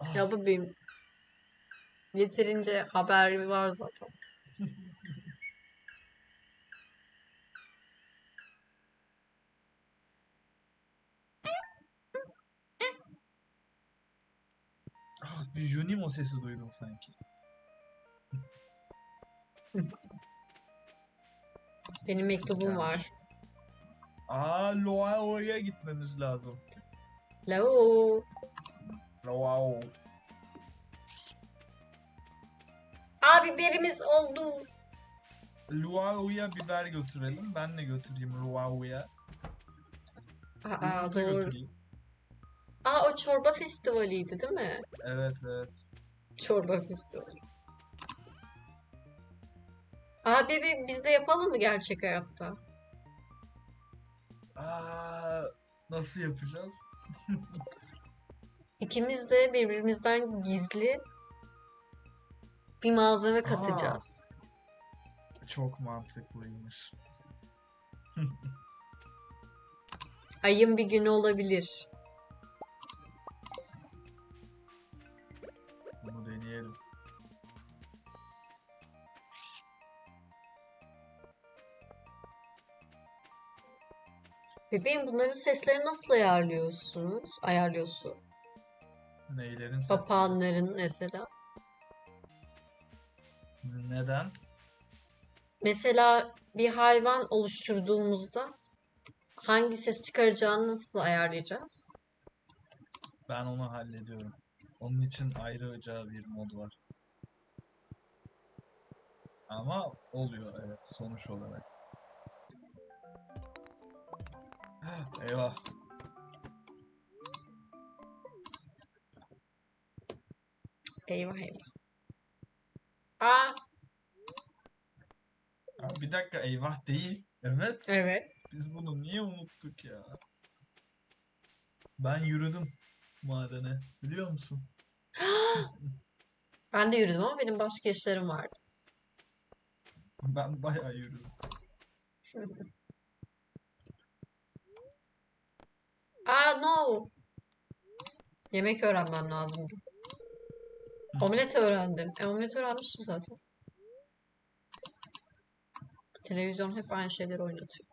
Ah, Ya bebeğim yeterince haber var zaten. ah, bir Junimo sesi duydum sanki. Benim mektubum var. Aa, Loao'ya gitmemiz lazım. Lao. Loao. Abi biberimiz oldu. Luao'ya biber götürelim. Ben de götüreyim Luao'ya. Aa doğru. götüreyim. Aa o çorba festivaliydi değil mi? Evet evet. Çorba festivali. Abi bir biz de yapalım mı gerçek hayatta? Aa, nasıl yapacağız? İkimiz de birbirimizden gizli bir malzeme Aa. katacağız. Çok mantıklıymış. Ayın bir günü olabilir. Bunu deneyelim. Bebeğim bunların seslerini nasıl ayarlıyorsunuz? Ayarlıyorsun. Neylerin sesi? Papağanların mesela. Neden? Mesela bir hayvan oluşturduğumuzda hangi ses çıkaracağını nasıl ayarlayacağız? Ben onu hallediyorum. Onun için ayrıca bir mod var. Ama oluyor evet sonuç olarak. Eyvah. Eyvah eyvah. Aa, Ya bir dakika eyvah değil. Evet. evet. Biz bunu niye unuttuk ya? Ben yürüdüm madene. Biliyor musun? Ben de yürüdüm ama benim başka işlerim vardı. Ben bayağı yürüdüm. Aa no. Yemek öğrenmem lazım. Omlet öğrendim. E omlet öğrenmiştim zaten. Televizyon hep aynı şeyleri oynatıyor.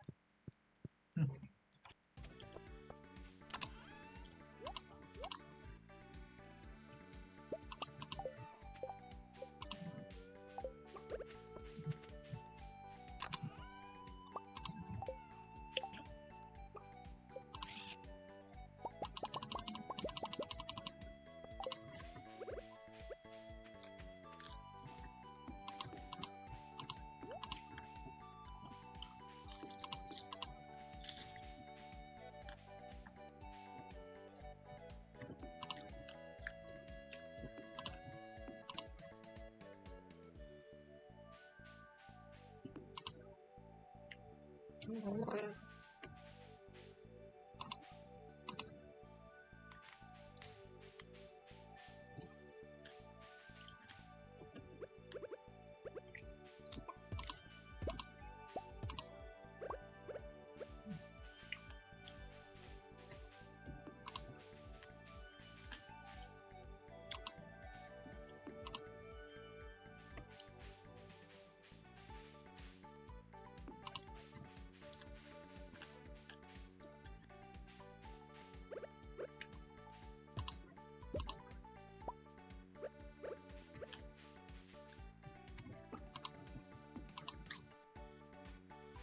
aburre.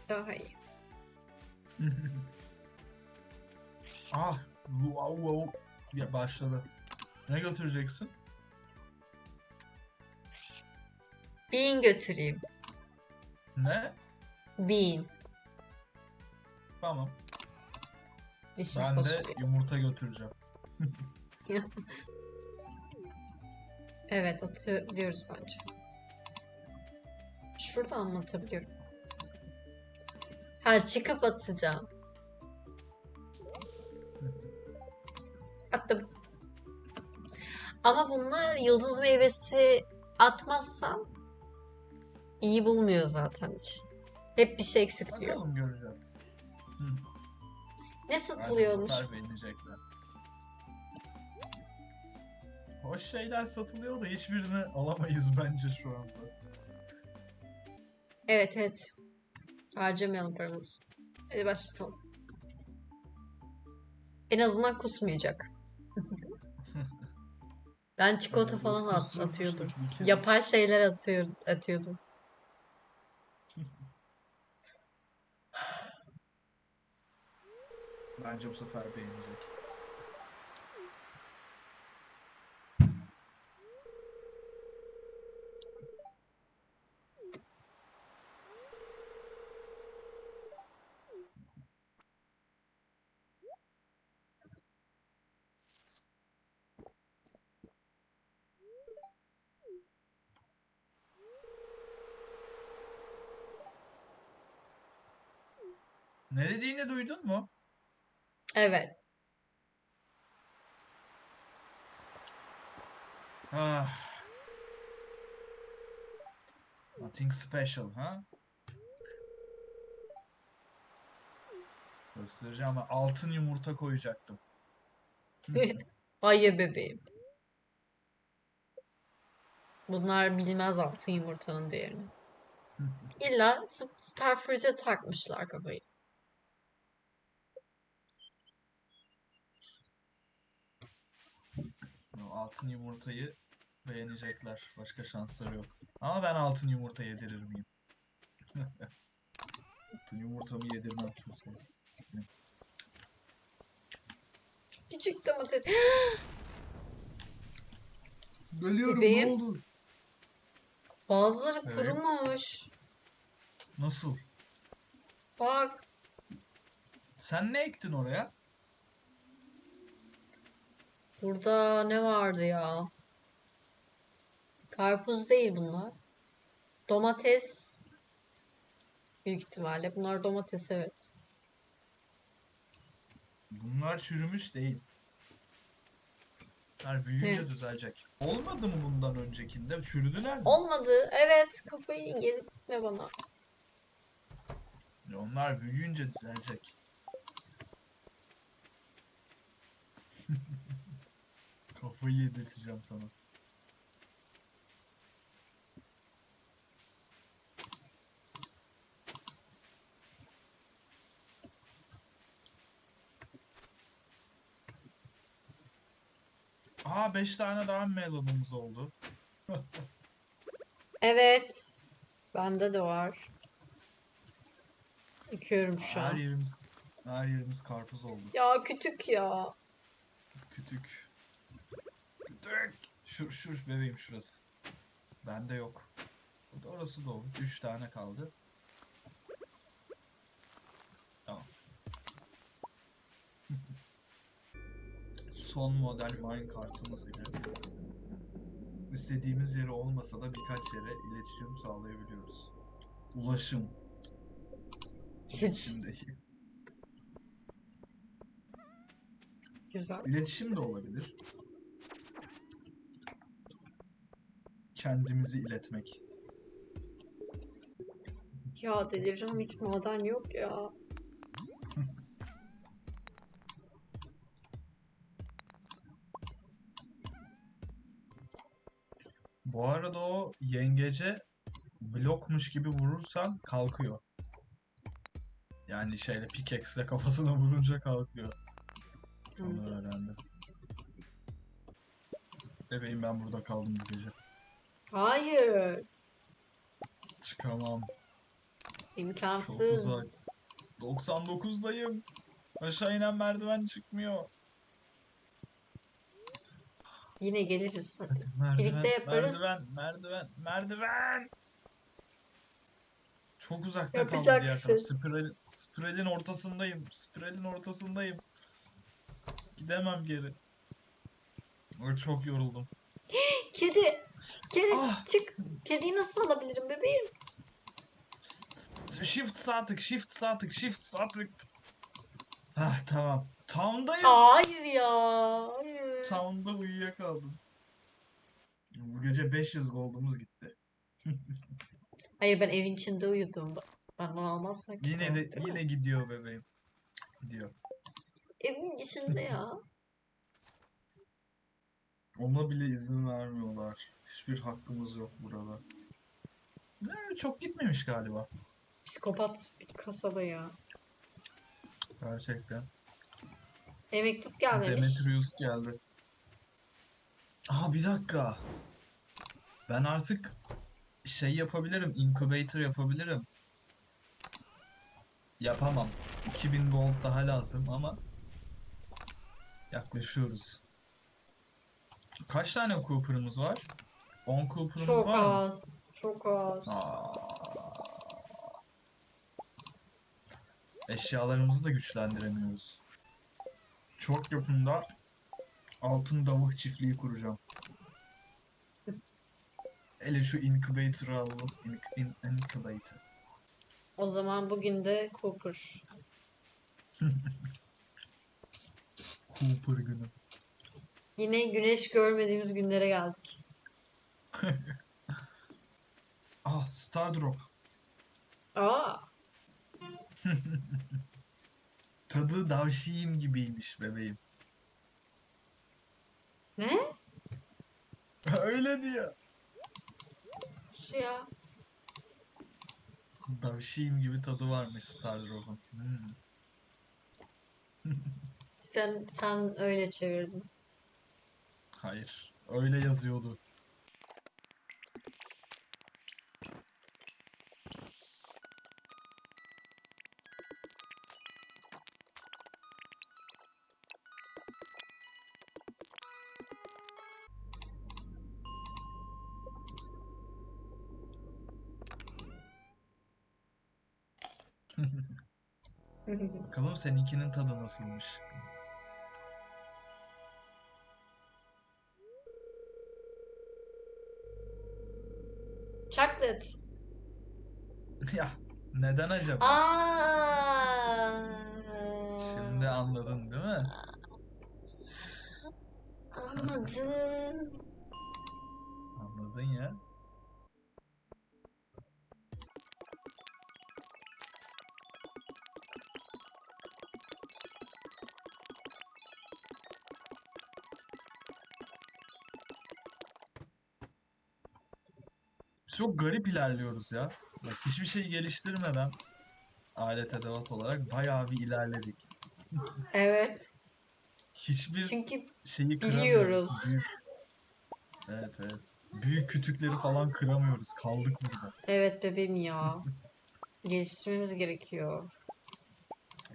Daha iyi. Ah, wow, wow. Ya başladı. Ne götüreceksin? Bean götüreyim. Ne? Bean. Tamam. Dişsiz Ben de fasulye. yumurta götüreceğim. Evet atabiliyoruz bence. Şuradan mı atabiliyorum? Ha çıkıp atacağım. Attım. Ama bunlar yıldız meyvesi atmazsan iyi bulmuyor zaten hiç. Hep bir şey eksik diyor. Bakalım göreceğiz. Hı. Ne satılıyormuş? hoş şeyler satılıyor da hiçbirini alamayız bence şu anda. Evet evet. Harcamayalım paramızı. Hadi başlayalım. En azından kusmayacak. Ben çikolata falan at- atıyordum. Yapay şeyler atıyor, atıyordum. Bence bu sefer beğenecek. Ne dediğini duydun mu? Evet. Ah. Nothing special, ha? Göstereceğim ama altın yumurta koyacaktım. Hayır bebeğim. Bunlar bilmez altın yumurtanın değerini. İlla Starfruit'e takmışlar kafayı. Altın yumurtayı beğenecekler. Başka şansları yok. Ama ben altın yumurta yedirir miyim? altın yumurtamı yedirmem kimseye. Küçük domates. Bölüyorum Bebeğim. ne oldu? Bazıları Evet. kurumuş. Nasıl? Bak. Sen ne ektin oraya? Burada ne vardı ya? Karpuz değil bunlar. Domates. Büyük ihtimalle. Bunlar domates evet. Bunlar çürümüş değil. Bunlar büyüyünce Ne? düzelecek. Olmadı mı bundan öncekinde? Çürüdüler mi? Olmadı. Evet. Kafayı yedirtme bana. Onlar büyüyünce düzelecek. Kafayı yedirteceğim sana. Aa 5 tane daha melonumuz oldu. Evet. Bende de var. Yıkıyorum şu Her an. yerimiz her yerimiz karpuz oldu. Ya kütük ya. Kütük. Kütük. Şur şur bebeğim şurası. Bende yok. Bu da orası dolu. Üç tane kaldı. Tamam. Son model minecart'ımız ile istediğimiz yere olmasa da birkaç yere iletişim sağlayabiliyoruz. Ulaşım. Değil. Güzel. İletişim de olabilir. Kendimizi iletmek. Ya delireceğim hiç maden yok ya. Bu arada o yengece blokmuş gibi vurursan kalkıyor. Yani şeyle pickaxe'le kafasına vurunca kalkıyor. Onu öğrendim. Bebeğim ben burada kaldım bu gece. Hayır. Çıkamam. imkansız. uzak. 99'dayım. Aşağı inen merdiven çıkmıyor. Yine geliriz hadi. Merdiven, Birlikte yaparız. Merdiven, merdiven, merdiven. Çok uzakta kaldı diğer taraf. Yapacaksın. Spiral, spiralin ortasındayım. Spiralin ortasındayım. Gidemem geri. Ay, Çok yoruldum. Kedi. Kedi Ah! çık. Kediyi nasıl alabilirim bebeğim? Shift sağ tık, shift sağ tık, shift sağ tık. Hah tamam. Town'dayım. Hayır ya. Hayır. Town'da uyuyakaldım. Bu gece 500 gold'umuz gitti. Hayır ben evin içinde uyudum. Benden almazsak Yine de yine gidiyor bebeğim. Gidiyor. Evin içinde ya. Ona bile izin vermiyorlar. Hiçbir hakkımız yok burada. Ne, çok gitmemiş galiba. Psikopat bir kasaba ya. Gerçekten. E mektup gelmemiş. Demetrius geldi. Aa bir dakika. Ben artık şey yapabilirim. Incubator yapabilirim. Yapamam. 2000 gold daha lazım ama yaklaşıyoruz. Kaç tane Cooper'ımız var? 10 Cooper'ımız Çok var mı? az. Çok az. Aa. Eşyalarımızı da güçlendiremiyoruz. Çok yakında altın davuk çiftliği kuracağım. Hele şu incubator'ı alalım. In, in, incubator. O zaman bugün de Cooper. Cooper günü. Yine güneş görmediğimiz günlere geldik. Ah Star Drop. Aa, Tadı davşiyim gibiymiş bebeğim. ne? Öyle diyor. Şu ya. Davşiyim gibi tadı varmış Star Drop'un. Hmm. Sen sen öyle çevirdin. Hayır. Öyle yazıyordu. Bakalım seninkinin tadı nasılmış. Chocolate. Ya neden acaba? Aa. Şimdi anladın değil mi? Anladım. Anladın ya. Çok garip ilerliyoruz ya. Bak hiçbir şey geliştirmeden alet edevat olarak bayağı bir ilerledik. Evet. Hiçbir Çünkü şeyi Biliyoruz. Büyük. Evet evet. Büyük kütükleri falan kıramıyoruz. Kaldık burada. evet bebeğim ya. Geliştirmemiz gerekiyor.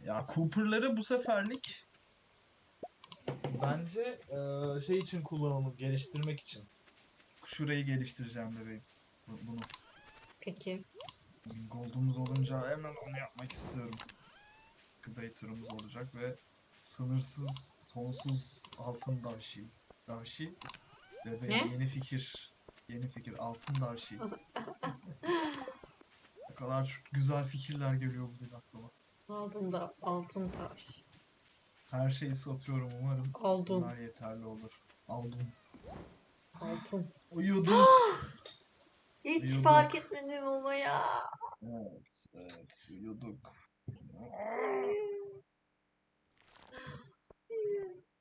Ya Cooper'ları bu seferlik bence eee, şey için kullanalım, geliştirmek için. Şurayı geliştireceğim bebeğim. Bu- Bunu. Peki. Gold'umuz olunca hemen onu yapmak istiyorum. Incubator'ımız olacak ve sınırsız, sonsuz altın davşi. Davşi. Bebeğim Ne? yeni fikir. Yeni fikir. Altın davşi. Ne kadar çok güzel fikirler geliyor bugün aklıma. Aldım da altın taş. Her şeyi satıyorum umarım. Aldım. Bunlar yeterli olur. Aldım. Altın. Uyudum. Hiç Uyuduk. fark etmedim ama ya. evet, evet uyuduk.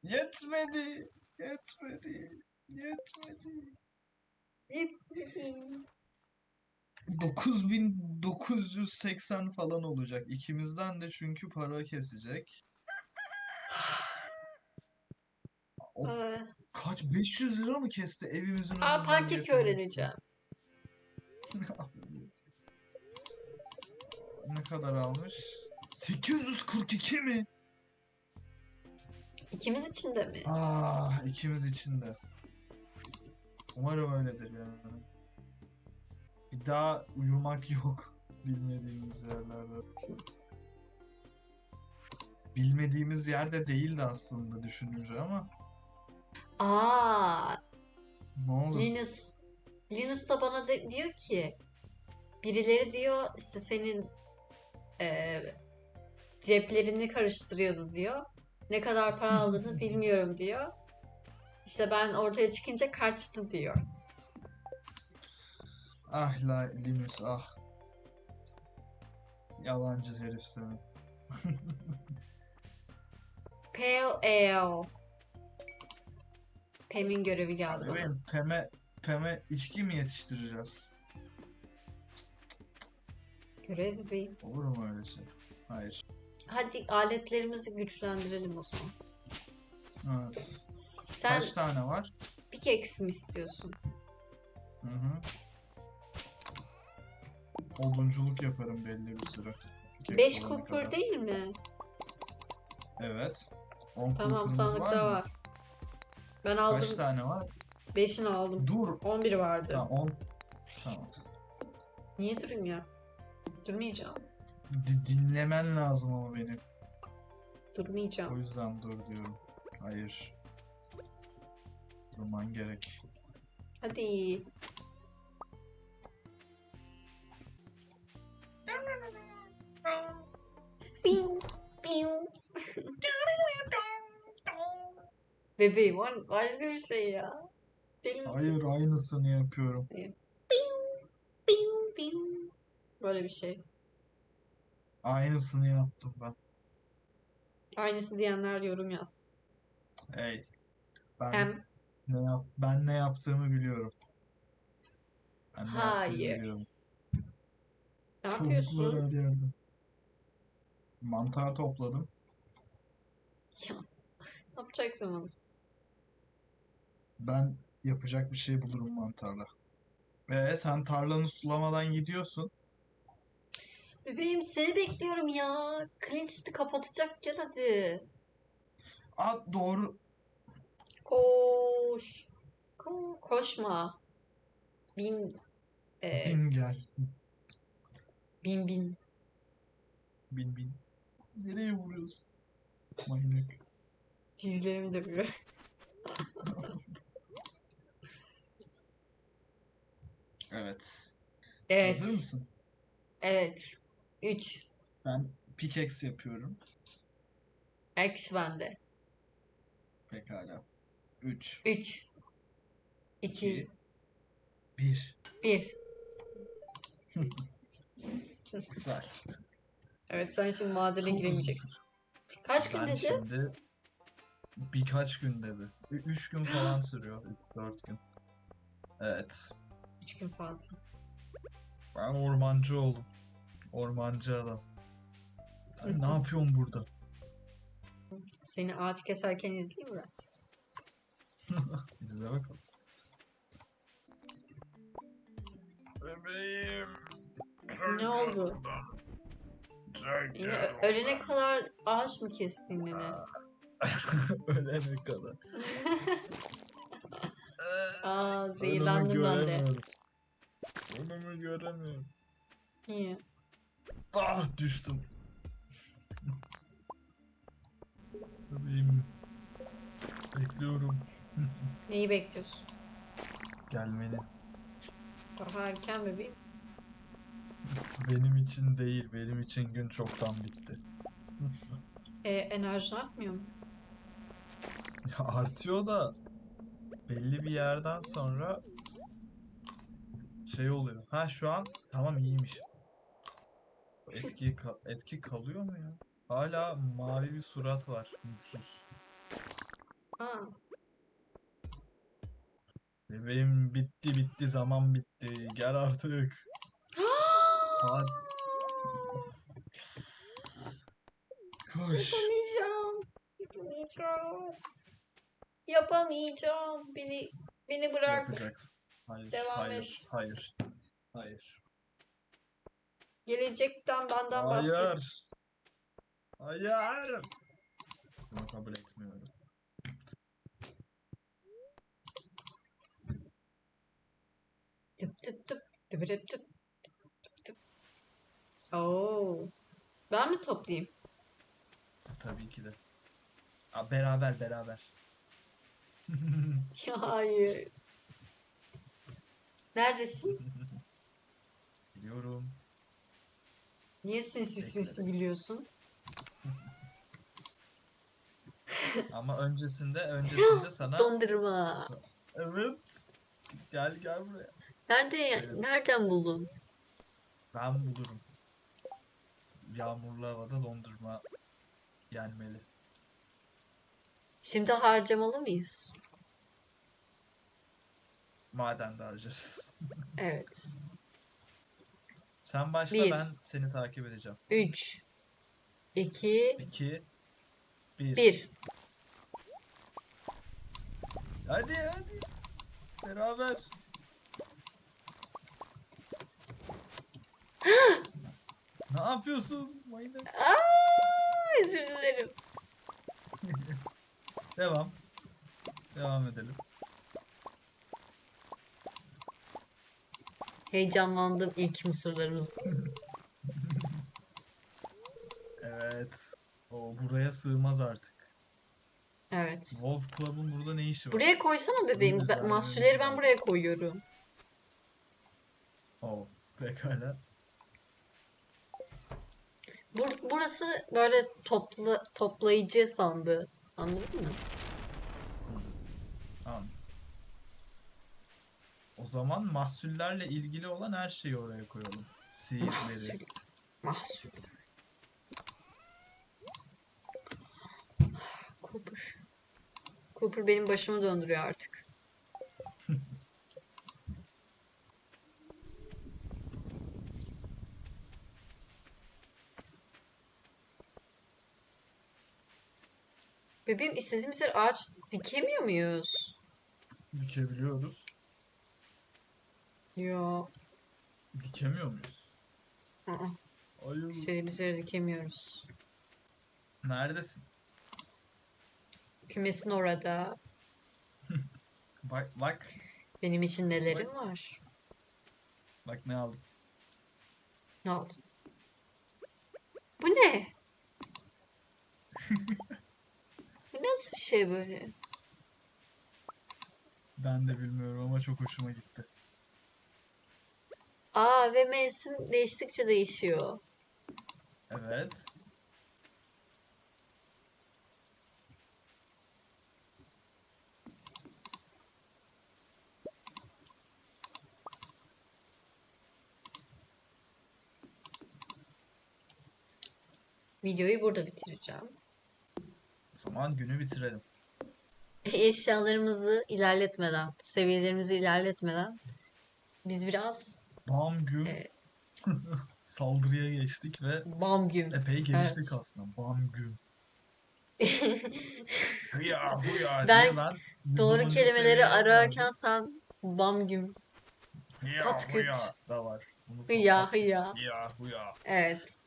Yetmedi. Yetmedi. Yetmedi. Yetmedi. 9980 falan olacak. İkimizden de çünkü para kesecek. O kaç 500 lira mı kesti evimizin Aa, önünden pankek öğreneceğim. Ne kadar almış? 842 mi? İkimiz için de mi? Ah ikimiz için de. Umarım öyledir yani. Bir daha uyumak yok bilmediğimiz yerlerde. Bilmediğimiz yerde değildi aslında düşününce ama Aa, ne oldu? Linus. Linus da bana de- diyor ki birileri diyor işte senin eee, ceplerini karıştırıyordu diyor. Ne kadar para aldığını bilmiyorum diyor. İşte ben ortaya çıkınca kaçtı diyor. Ah la Linus ah. Yalancı herif seni. Pale Ale. Pem'in görevi geldi bana. Bebeğim Pem'e, Pem'e içki mi yetiştireceğiz? Görev bebeğim. Olur mu öyle şey? Hayır. Hadi aletlerimizi güçlendirelim o zaman. Evet. Sen Kaç tane var? pickaxe mi istiyorsun? Hı hı. Odunculuk yaparım belli bir süre. Pickaxe 5 olana cooper kadar. değil mi? Evet. 10 Tamam sandıkta mı? var. Ben Kaç aldım. tane var? 5'ini aldım. Dur. 11 vardı. Tamam 10. Tamam. Niye durayım ya? Durmayacağım. Di- dinlemen lazım ama beni. O Durmayacağım. yüzden dur diyorum. Hayır. Durman gerek. Hadi. Bebeğim var başka bir şey ya. Deli misin? Hayır aynısını yapıyorum. Piu, piu. Böyle bir şey. Aynısını yaptım ben. Aynısı diyenler yorum yaz. Hey. Ben Hem ne yap ben ne yaptığımı biliyorum. Ben ne yaptığımı Hayır. biliyorum. ne yapıyorsun? her yerde. Mantar topladım. Ya, ne yapacaksın onu? Ben yapacak bir şey bulurum mantarla. Ve sen tarlanı sulamadan gidiyorsun. Bebeğim seni bekliyorum ya. Şimdi kapatacak gel hadi. Aa doğru. Koş. Ko- koşma. Bin. e, Bin gel. bin bin. Bin bin. Nereye vuruyorsun? Manyak. Dizlerimi dövüyor. Evet. Evet. Hazır mısın? Evet. 3. Ben pickaxe yapıyorum. X bende. Pekala. 3, 3. 2. 2, 1. 1. Güzel. Evet sen şimdi madene Çok giremeyeceksin. Kaç gün Ben dedi? şimdi birkaç gün dedi. 3 gün falan sürüyor. 3-4 gün. Evet. 3 gün fazla. Ben ormancı oldum. Ormancı adam. Sen ne yapıyorsun burada? Seni ağaç keserken izleyeyim biraz. İzle bakalım. Bebeğim. Ne oldu? Yine ö- ölene kadar ağaç mı kestin yine? Ölene kadar. Aa zehirlendim ben de. Önümü göremiyorum. Niye? Ah düştüm. Bebeğim. Bekliyorum. Neyi bekliyorsun? Gelmeni. Daha erken bebeğim. Benim için değil, benim için gün çoktan bitti. E, enerjin artmıyor mu? Ya artıyor da belli bir yerden sonra şey oluyor. Ha şu an tamam iyiymiş. Etki ka- etki kalıyor mu ya? Hala mavi bir surat var. Mutsuz. Aa, Bebeğim bitti bitti zaman bitti. Gel artık. Saat. Koş. yapamayacağım. Yapamayacağım. Yapamayacağım. Beni beni bırak. Yapacaksın. Hayır, Devam hayır, et. hayır, hayır, Gelecekten benden bahset. hayır, hayır. Bunu kabul etmiyorum. Tıp tıp tıp. Tıp tıp tıp. Tıp tıp. Oo. Ben mi toplayayım? Tabii ki de. Aa, beraber, beraber. Ya hayır. Neredesin? Biliyorum. Niye sinsi sinsi bekle. gülüyorsun? Ama öncesinde, öncesinde sana... Dondurma. Evet. Gel gel buraya. Nerede Evet. nereden buldun? Ben bulurum. Yağmurlu havada dondurma yenmeli. Şimdi harcamalı mıyız? Madende harcarız. Evet. Sen başla Bir. ben seni takip edeceğim. 3 2 2 1 1 Hadi hadi. Beraber. ne yapıyorsun? Manyak. Aa, özür dilerim. Devam. Devam edelim. Heyecanlandım ilk mısırlarımızda. Evet. O buraya sığmaz artık. Evet. Wolf Club'ın burada ne işi var? Buraya koysana bebeğim. Ben- Mahsulleri ben buraya koyuyorum. Oo, pekala. Bur- burası böyle topla toplayıcı sandığı. Anladın mı? Anladım. O zaman mahsullerle ilgili olan her şeyi oraya koyalım. Seedleri. Mahsul. Cooper. Cooper benim başımı döndürüyor artık. Bebeğim istediğimiz yere ağaç dikemiyor muyuz? Dikebiliyoruz. Yo. Dikemiyor muyuz? Ayıl. İstediğimiz yere dikemiyoruz. Neredesin? Kümesin orada. Bak bak. Benim için nelerim var. Bak ne aldım. Ne oldu? Bu ne? Bu nasıl bir şey böyle? Ben de bilmiyorum ama çok hoşuma gitti. Aa ve mevsim değiştikçe değişiyor. Evet. Videoyu burada bitireceğim. O zaman günü bitirelim. Eşyalarımızı ilerletmeden, seviyelerimizi ilerletmeden biz biraz Bam gün Evet. saldırıya geçtik ve bam güm. epey geliştik Evet. aslında. Bam gün. Hıya hıya Ben diye ben Doğru 110. kelimeleri seviyeye ararken geldim. sen bam güm. Hıya Patküt. hıya da var. Unutma, Hıya, patküt. hıya. Hıya hıya. Evet.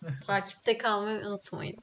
Takipte kalmayı unutmayın.